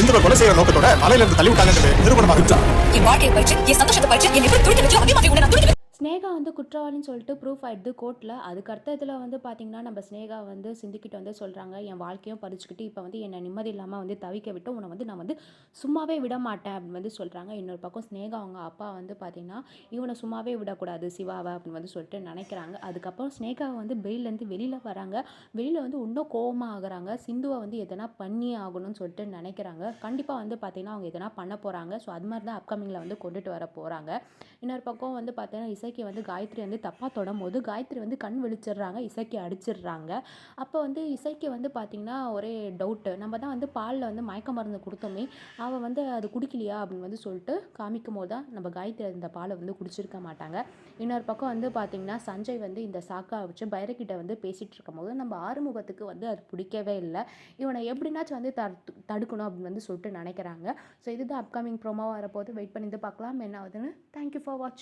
சிந்துவை கொலை செய்யற நோக்கத்தோட மலையில இருந்து தள்ளி விட்டாங்கன்னு நிரூபணமாகிட்டா என் வாழ்க்கையை பறிச்சு என் சந்தோஷத்தை பயிற்சி என் எப்படி துடிக்க வச்சு அதே மாதிரி உன்னை நான் துடிக்க வந்து குற்றவாளின்னு சொல்லிட்டு ப்ரூஃப் ஆகிடுது கோர்ட்டில் அதுக்கு அடுத்ததுல வந்து பார்த்தீங்கன்னா நம்ம ஸ்னேகா வந்து சிந்திக்கிட்டு வந்து சொல்கிறாங்க என் வாழ்க்கையும் பறிச்சுக்கிட்டு இப்போ வந்து என்னை நிம்மதி இல்லாமல் வந்து தவிக்க விட்டு உன்னை வந்து நான் வந்து சும்மாவே விட மாட்டேன் அப்படின்னு வந்து சொல்கிறாங்க இன்னொரு பக்கம் ஸ்னேகா அவங்க அப்பா வந்து பார்த்தீங்கன்னா இவனை சும்மாவே விடக்கூடாது சிவாவை அப்படின்னு வந்து சொல்லிட்டு நினைக்கிறாங்க. அதுக்கப்புறம் ஸ்னேகாவை வந்து பெயிலேருந்து வெளியில் வராங்க. வெளியில் வந்து இன்னும் கோபமாக ஆகுறாங்க. சிந்துவை வந்து எதனா பண்ணி ஆகணும்னு சொல்லிட்டு நினைக்கிறாங்க. கண்டிப்பாக வந்து பார்த்தீங்கன்னா அவங்க எதனா பண்ண போகிறாங்க ஸோ அது மாதிரி தான் அப்கமிங்கில் வந்து கொண்டுட்டு வர போகிறாங்க இன்னொரு பக்கம் வந்து பார்த்தீங்கன்னா இசைக்கு வந்து காயத்ரி வந்து தப்பாக தொடும்போது காயத்ரி வந்து கண் விழிச்சிடுறாங்க இசைக்கு அடிச்சிடுறாங்க. அப்போ வந்து இசைக்கு வந்து பார்த்திங்கன்னா ஒரே டவுட்டு நம்ம தான் வந்து பாலில் வந்து மயக்க மருந்து கொடுத்தோமே அவள் வந்து அது குடிக்கலையா அப்படின்னு வந்து சொல்லிட்டு காமிக்கும் போது தான் நம்ம காயத்ரி அந்த பாலை வந்து குடிச்சிருக்க மாட்டாங்க. இன்னொரு பக்கம் வந்து பார்த்திங்கன்னா சஞ்சய் வந்து இந்த சாக்கா வச்சு பைரக்கிட்ட வந்து பேசிகிட்டு இருக்கும் போது நம்ம ஆறுமுகத்துக்கு வந்து அது பிடிக்கவே இல்லை. இவனை எப்படின்னாச்சும் வந்து தடுக்கணும் அப்படின்னு வந்து சொல்லிட்டு நினைக்கிறாங்க. ஸோ இதுதான் அப்கமிங் ப்ரோமோவாக வரப்போது வெயிட் பண்ணி பார்க்கலாம். என்ன ஆகுதுன்னு. Thank you for watch